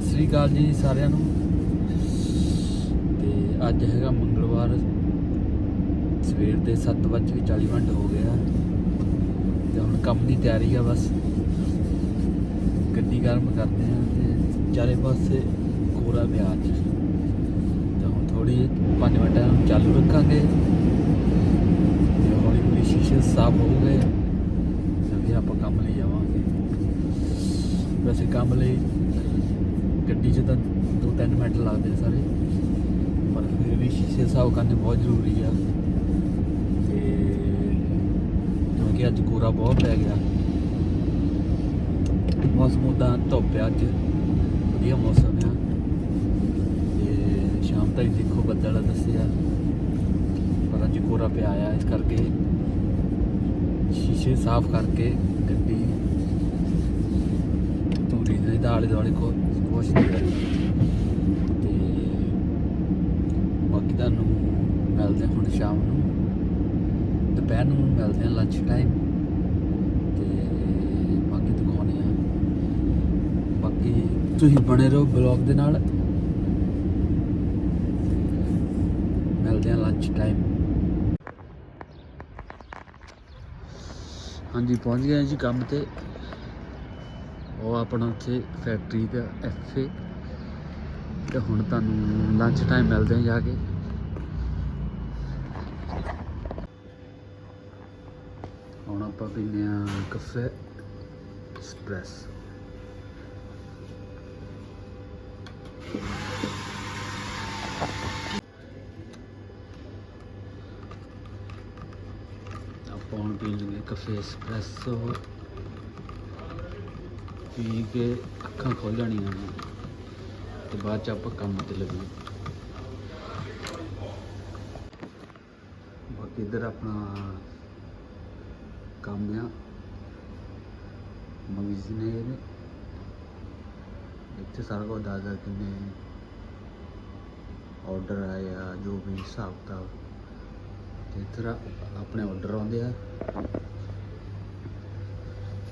ਸਤਿ ਸ੍ਰੀ ਅਕਾਲ ਜੀ ਸਾਰਿਆਂ ਨੂੰ। ਤੇ ਅੱਜ ਹੈਗਾ ਮੰਗਲਵਾਰ, ਸਵੇਰ ਦੇ 7:40 ਮਿੰਟ ਹੋ ਗਿਆ ਤੇ ਹੁਣ ਕੰਮ ਦੀ ਤਿਆਰੀ ਆ ਬਸ। ਗੱਡੀ ਗਰਮ ਕਰਦੇ ਆ ਤੇ ਚਾਰੇ ਪਾਸੇ ਕੋਰਾ ਪਿਆ ਅੱਜ। ਤੇ ਹੁਣ ਥੋੜੀ 5 ਮਿੰਟਾਂ ਨੂੰ ਚਾਲੂ ਰੱਖਾਂਗੇ। ਤੇ ਹੌਲੀ ਹੌਲੀ ਸ਼ੀਸ਼ੇ ਸਾਫ਼ ਹੋ ਗਏ। ਤੇ ਫਿਰ ਆਪਾਂ ਕੰਮ ਲਈ ਜਾਵਾਂਗੇ ਵੈਸੇ ਕੰਮ ਲਈ ਗੱਡੀ 'ਚ ਤਾਂ 2-3 ਮਿੰਟ ਲੱਗਦੇ ਆ ਸਾਰੇ। ਪਰ ਫਿਰ ਵੀ ਸ਼ੀਸ਼ੇ ਸਾਫ਼ ਕਰਨੇ ਬਹੁਤ ਜ਼ਰੂਰੀ ਆ। ਤੇ ਕਿਉਂਕਿ ਅੱਜ ਕੋਰਾ ਬਹੁਤ ਪੈ ਗਿਆ। ਮੌਸਮ ਉਦਾਂ ਧੁੱਪ ਆ ਅੱਜ। ਵਧੀਆ ਮੌਸਮ ਆ। ਤੇ ਸ਼ਾਮ ਤੱਕ ਦੇਖੋ ਬੱਦਲ ਦੱਸਿਆ ਪਰ ਅੱਜ ਕੋਰਾ ਪਿਆ ਆ, ਇਸ ਕਰਕੇ ਸ਼ੀਸ਼ੇ ਸਾਫ਼ ਕਰਕੇ ਗੱਡੀ ਧੂਰੀ ਦੇ ਦੁਆਲੇ ਕੋ ਕੁਛ ਨਹੀਂ ਤੇ ਬਾਕੀ ਤੁਹਾਨੂੰ ਮਿਲਦੇ ਹਾਂ ਹੁਣ ਸ਼ਾਮ ਨੂੰ। ਦੁਪਹਿਰ ਨੂੰ ਮਿਲਦੇ ਹਾਂ ਲੰਚ ਟਾਈਮ ਤੇ ਬਾਕੀ ਦਿਖਾਉਣੇ ਆ ਬਾਕੀ ਤੁਸੀਂ ਬਣੇ ਰਹੋ ਬਲੌਗ ਦੇ ਨਾਲ। ਮਿਲਦੇ ਹਾਂ ਲੰਚ ਟਾਈਮ ਹਾਂਜੀ, ਪਹੁੰਚ ਗਏ ਜੀ ਕੰਮ ਤੇ। ਉਹ ਆਪਣਾ ਉੱਥੇ ਫੈਕਟਰੀ ਦਾ ਐਫਏ ਤੇ ਹੁਣ ਤੁਹਾਨੂੰ ਲੰਚ ਟਾਈਮ ਮਿਲਦੇ ਆ ਜਾ ਕੇ। ਹੁਣ ਆਪਾਂ ਪੀਨੇ ਆ ਕਾਫੇ ਐਸਪ੍ਰੈਸ ਆਪਾਂ ਹੁਣ ਪੀ ਲਵਾਂਗੇ ਕਾਫੇ ਐਸਪ੍ਰੈਸੋ ਪੀ ਕੇ ਅੱਖਾਂ ਖੋਲ ਜਾਣੀਆਂ ਨੇ ਤੇ ਬਾਅਦ ਚ ਆਪਾਂ ਕੰਮ ਤੇ ਲੱਗੇ ਬਾਕੀ ਇੱਧਰ ਆਪਣਾ ਕੰਮ ਆ। ਮਗਜ਼ ਨੇ ਇੱਥੇ ਸਾਰਾ ਕੁਝ ਦੱਸਦਾ ਕਿੰਨੇ ਆਰਡਰ ਆਏ ਆ, ਜੋ ਵੀ ਹਿਸਾਬ ਕਿਤਾਬ ਤੇ ਇੱਧਰ ਆਪਣੇ ਆਰਡਰ ਆਉਂਦੇ ਆ।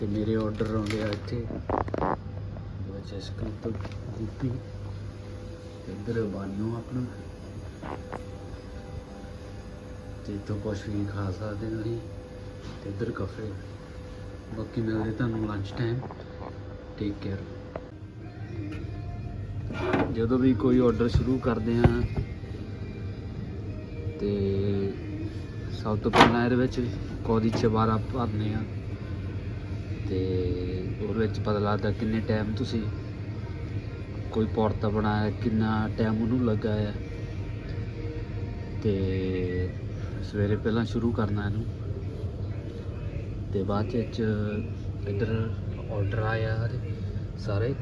ਤੇ ਮੇਰੇ ਆਰਡਰ ਆਉਂਦੇ ਆ ਇੱਥੇ। ਵਿੱਚ ਤੋਂ ਗੋਪੀ ਇੱਧਰ ਬਾਨੂ ਆਪਣਾ। ਤੇ ਇੱਥੋਂ ਕੁਛ ਵੀ ਖਾ ਸਕਦੇ ਹੋ ਤੇ ਇੱਧਰ ਕਫੇ ਬਾਕੀ ਮਿਲਦੇ ਤੁਹਾਨੂੰ ਲੰਚ ਟਾਈਮ ਟੇਕ ਕੇਅਰ ਜਦੋਂ ਵੀ ਕੋਈ ਆਰਡਰ ਸ਼ੁਰੂ ਕਰਦੇ ਆ, ਤੇ ਸਭ ਤੋਂ ਪਹਿਲਾਂ ਇਹਦੇ ਵਿੱਚ ਕੋਦੀ ਚਬਾਰਾ ਭਰਨੇ ਆ। ਤੇ ਉਹਦੇ ਵਿੱਚ ਪਤਾ ਲੱਗਦਾ ਕਿੰਨੇ ਟਾਈਮ ਤੁਸੀਂ ਕੋਈ ਪੌਰਤਾ ਬਣਾਇਆ, ਕਿੰਨਾ ਟਾਈਮ ਉਹਨੂੰ ਲੱਗਾ ਹੈ ਤੇ ਸਵੇਰੇ ਪਹਿਲਾਂ ਸ਼ੁਰੂ ਕਰਨਾ ਇਹਨੂੰ। ਤੇ ਬਾਅਦ ਚ ਇੱਧਰ ਆਰਡਰ ਆਇਆ ਸਾਰੇ।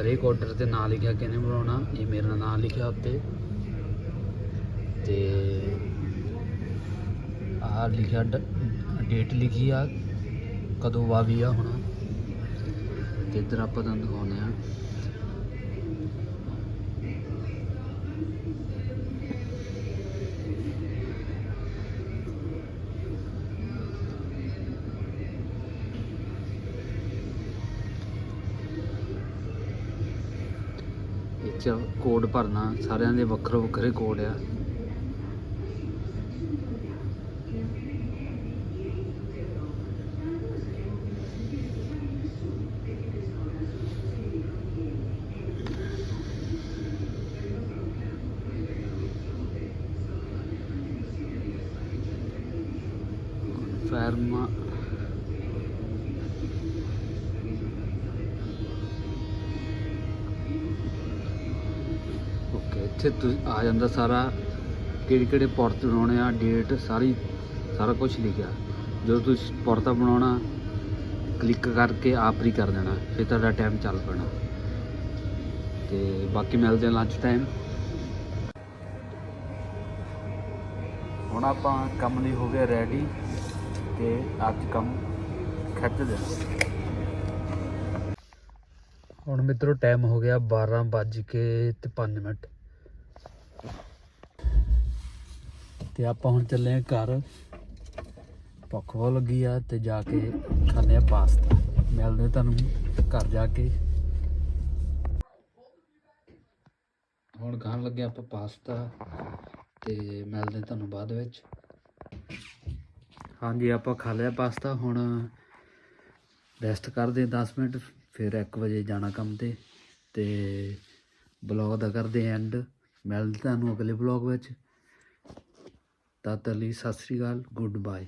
ਹਰੇਕ ਆਰਡਰ ਤੇ ਨਾਂ ਲਿਖਿਆ ਕਿਹਨੇ ਬਣਾਉਣਾ, ਇਹ ਮੇਰਾ ਨਾਂ ਲਿਖਿਆ ਉੱਤੇ। ਤੇ ਆ ਲਿਖਿਆ ਡੇਟ ਲਿਖੀ ਆ ਕਦੋਂ ਵਾਵੀ ਆ ਹੁਣ? ਤੇ ਇੱਧਰ ਆਪਾਂ ਤੁਹਾਨੂੰ ਦਿਖਾਉਂਦੇ ਆ ਇਹ 'ਚ ਕੋਡ ਭਰਨਾ, ਸਾਰਿਆਂ ਦੇ ਵੱਖਰੇ ਵੱਖਰੇ ਕੋਡ ਆ। ਫਰਮਾ ਓਕੇ ਇੱਥੇ ਤੁਸੀਂ ਆ ਜਾਂਦਾ ਸਾਰਾ, ਕਿਹੜੇ ਕਿਹੜੇ ਪੌਰਤ ਬਣਾਉਣੇ ਆ ਡੇਟ ਸਾਰੀ, ਸਾਰਾ ਕੁਝ ਲਿਖਿਆ। ਜਦੋਂ ਤੁਸੀਂ ਪੌਰਤਾ ਬਣਾਉਣਾ ਕਲਿੱਕ ਕਰਕੇ ਆਪ ਹੀ ਕਰ ਦੇਣਾ, ਫਿਰ ਤੁਹਾਡਾ ਟਾਈਮ ਚੱਲ ਪੈਣਾ। ਤੇ ਬਾਕੀ ਮਿਲਦੇ ਹਾਂ ਲੰਚ ਟਾਈਮ ਹੁਣ ਆਪਾਂ ਕੰਮ ਲਈ ਹੋ ਗਿਆ ਰੈਡੀ ਕਿ ਅੱਜ ਕੰਮ ਖੱਜ ਦੇ ਹੁਣ ਮਿੱਤਰੋ ਟਾਈਮ ਹੋ ਗਿਆ 12 ਵੱਜ ਕੇ ਤੇ 5 ਮਿੰਟ। ਤੇ ਆਪਾਂ ਹੁਣ ਚੱਲੇ ਆ ਘਰ। ਭੁੱਖ ਬਹੁਤ ਲੱਗੀ ਆ ਤੇ ਜਾ ਕੇ ਖਾਣੇ ਆ ਪਾਸਤਾ ਮਿਲਦੇ ਤੁਹਾਨੂੰ ਘਰ ਜਾ ਕੇ। ਹੁਣ ਖਾਣ ਲੱਗੇ ਆਪਾਂ ਪਾਸਤਾ ਤੇ ਮਿਲਦੇ ਤੁਹਾਨੂੰ ਬਾਅਦ ਵਿੱਚ। ਹਾਂਜੀ, ਆਪਾਂ ਖਾ ਲਿਆ ਪਾਸਤਾ, ਹੁਣ ਰੈਸਟ ਕਰਦੇ 10 ਮਿੰਟ, ਫਿਰ 1 ਵਜੇ ਜਾਣਾ ਕੰਮ ਤੇ ਤੇ ਬਲੌਗ ਦਾ ਕਰਦੇ ਐਂਡ ਮਿਲਦੇ ਤੁਹਾਨੂੰ ਅਗਲੇ ਬਲੌਗ ਵਿੱਚ। ਤਦ ਤੱਕ ਲਈ ਸਤਿ ਸ੍ਰੀ ਅਕਾਲ ਗੁੱਡ ਬਾਏ